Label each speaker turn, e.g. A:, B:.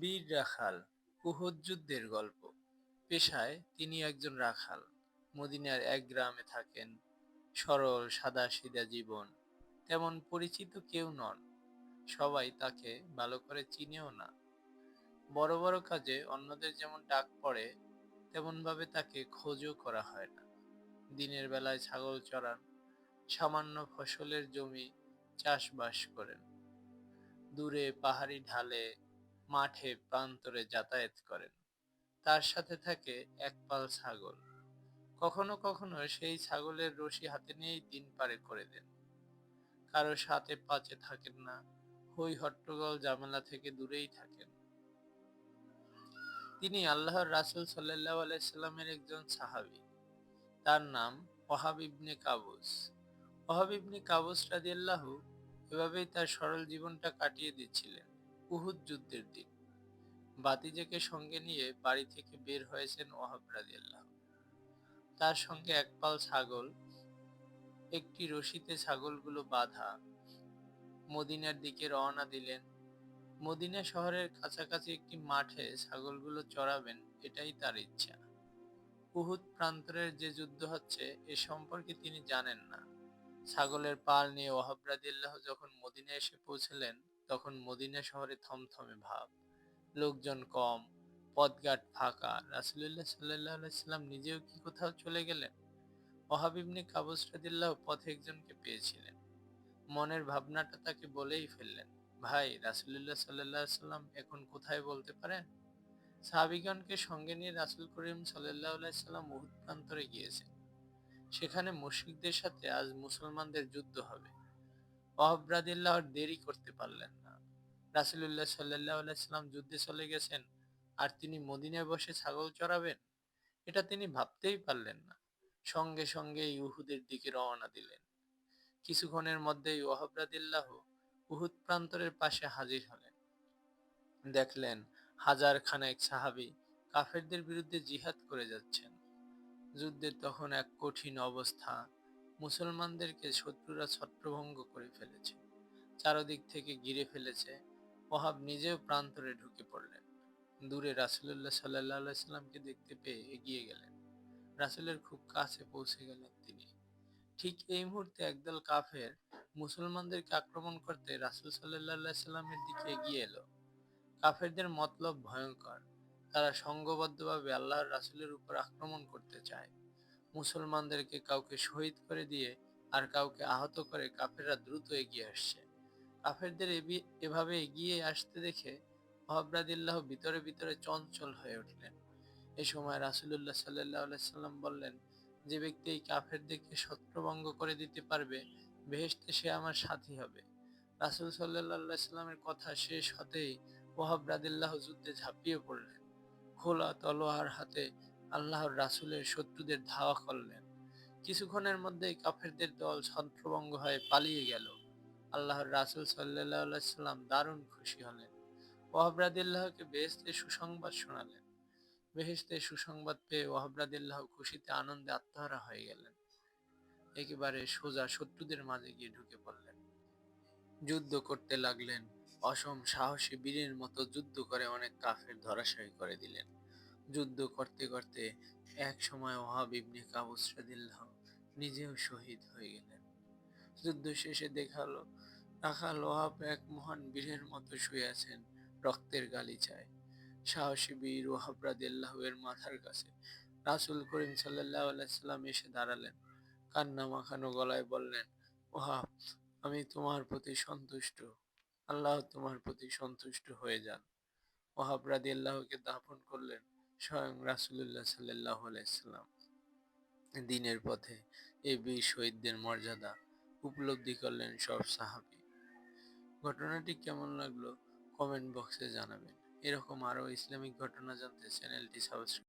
A: বীর রাখাল, উহুদ যুদ্ধের গল্প। পেশায় তিনি একজন রাখাল। মদিনার এক গ্রামে থাকেন সরল, সাদাসিধা জীবন। তেমন পরিচিত কেউ নন। সবাই তাকে ভালো করে চিনেও না। বড় বড় কাজে অন্যদের যেমন ডাক পড়ে, তেমনভাবে তাকে খোঁজও করা হয় না। দিনের বেলায় ছাগল চড়ান, সামান্য ফসলের জমি চাষবাস করেন। দূরে পাহাড়ি ঢালে মাঠে প্রান্তরে যাতায়াত করেন। তার সাথে থাকে এক পাল ছাগল। কখনো কখনো সেই ছাগলের রশি হাতে নিয়েই দিন পারে করে দেন। কারও সাথে পাচে থাকেন না, হই হট্টগোল ঝামেলা থেকে দূরেই থাকেন। তিনি আল্লাহর রাসুল সাল্লাহ আলাইসাল্লামের একজন সাহাবি। তার নাম Wahab ibn Qabus. Wahab ibn Qabus রাদিয়াল্লাহু এভাবেই তার সরল জীবনটা কাটিয়ে দিচ্ছিলেন। উহুদ যুদ্ধের দিন। বাতিজাকে সঙ্গে নিয়ে বাড়ি থেকে বের হয়েছেন ওহাব রাদিয়াল্লাহ তার সঙ্গে এক পাল ছাগল, একটি রশিতে ছাগলগুলো বাঁধা, মদিনার দিকে রওনা দিলেন। মদিনা শহরের কাছাকাছি একটি মাঠে ছাগলগুলো চড়াবেন, এটাই তার ইচ্ছা। উহুদ প্রান্তরের যে যুদ্ধ হচ্ছে, এ সম্পর্কে তিনি জানেন না। ছাগলের পাল নিয়ে ওহাব রাদিয়াল্লাহ যখন মদিনা এসে পৌঁছলেন তখন মদিনা শহরে থমথমে ভাব। লোকজন কম, পথঘাট ফাঁকা। রাসুলুল্লাহ সাল্লাহ সাল্লাম নিজেও কি কোথাও চলে গেলেন? ওহাবিবনে কাবুস রাদিল্লাহ পথে একজনকে পেয়েছিলেন। মনের ভাবনাটা তাকে বলেই ফেললেন, ভাই, রাসুলুল্লাহ সাল্লাহ সাল্লাম এখন কোথায় বলতে পারেন? সাহাবিগণকে সঙ্গে নিয়ে রাসুল করিম সাল্লাহ সাল্লাম উহুদ গিয়েছেন। সেখানে মুশরিকদের সাথে আজ মুসলমানদের যুদ্ধ হবে। ওহাবরাদিল্লাহ দেরি করতে পারলেন না। রাসুলুল্লাহ সাল্লাহ সাল্লাম যুদ্ধে চলে গেছেন, আর তিনি মদিনায় বসে ছাগল চড়াবেন? এটা তিনি ভাবতেই পারলেন না। সঙ্গে সঙ্গে ইহুদের দিকে রওনা দিলেন। কিছুক্ষণের মধ্যেই ওহাবরাদিল্লাহ উহুদ প্রান্তরের পাশে হাজির হলেন। দেখলেন হাজার খানেক সাহাবি কাফেরদের বিরুদ্ধে জিহাদ করে যাচ্ছেন। যুদ্ধের তখন এক কঠিন অবস্থা মুসলমানদেরকে শত্রুরা ছত্রভঙ্গ করে ফেলেছে, চারদিক থেকে ঘিরে ফেলেছে। ওহাব নিজেও প্রান্তরে ঢুকে পড়লেন। দূরে রাসুল্লাহ সাল্লাহ দেখতে পেয়ে এগিয়ে গেলেন। রাসুলের খুব কাছে পৌঁছে গেলেন তিনি। ঠিক এই মুহূর্তে একদল কাফের মুসলমানদেরকে আক্রমণ করতে রাসুল সাল্লাহ দিকে এগিয়ে এলো। কাফেরদের মতলব ভয়ঙ্কর। তারা সংঘবদ্ধভাবে আল্লাহর রাসুলের উপর আক্রমণ করতে চায়। মুসলমানদেরকে কাউকে শহীদ করে দিয়ে আর কাউকে আহত করে কাফেররা দ্রুত এগিয়ে আসছে। কাফেরদের এভাবে এগিয়ে আসতে দেখে মহাব্রাদিল্লাহ ভিতরে ভিতরে চঞ্চল হয়ে উঠলেন। এ সময় রাসুল্লাহ সাল্লাহ সাল্লাম বললেন, যে ব্যক্তি এই কাফেরদেরকে ছত্রভঙ্গ করে দিতে পারবে বেহেস্তে সে আমার সাথী হবে। রাসুল সাল্লাহ সাল্লামের কথা শেষ হতেই ওহাব রাদিল্লাহ যুদ্ধে ঝাঁপিয়ে পড়লেন। খোলা তলোয়ার হাতে আল্লাহর রাসুলের শত্রুদের ধাওয়া করলেন। কিছুক্ষণের মধ্যেই কাফেরদের দল ছত্রভঙ্গ হয়ে পালিয়ে গেল। আল্লাহর রাসুল সাল্লাম দারুণ খুশি হলেন। ওহাবরাদিল্লাহকে বেহেস্তে সুসংবাদ শোনালেন। বেহেস্তে সুসংবাদ পেয়ে ওহাবরাদিল্লাহ খুশিতে আনন্দে আত্মহারা হয়ে গেলেন। একেবারে সোজা শত্রুদের মাঝে গিয়ে ঢুকে পড়লেন। যুদ্ধ করতে লাগলেন। অসম সাহসী বীরের মতো যুদ্ধ করে অনেক কাফের ধরাশায়ী করে দিলেন। যুদ্ধ করতে করতে এক সময় ওহাব ইবনে কাবুস রাদিল্লাহ নিজেও শহীদ হয়ে গেলেন। যুদ্ধ শেষে দেখাল রাখাল ওহাব এক মহান বীরের মতো শুয়ে আছেন, রক্তের গালিচায়। সাহসী বীর ওহাব রাদিল্লাহের মাথার কাছে রাসুল করিম সাল্লাহ আলাইসাল্লাম এসে দাঁড়ালেন, কান্না মাখানো গলায় বললেন, ওহাব, আমি তোমার প্রতি সন্তুষ্ট, আল্লাহ তোমার প্রতি সন্তুষ্ট হয়ে যান। ওহাব রাদি আল্লাহকে দাফন করলেন স্বয়ং রাসুল্লাহ সাল্লাহ আলাইসাল্লাম দিনের পথে এই বীর শহীদদের মর্যাদা উপলব্ধি করলেন সব সাহাবি। ঘটনাটি কেমন লাগল? কমেন্ট বক্সে জানাবেন। এরকম আরও ইসলামিক ঘটনা জানতে চ্যানেলটি সাবস্ক্রাইব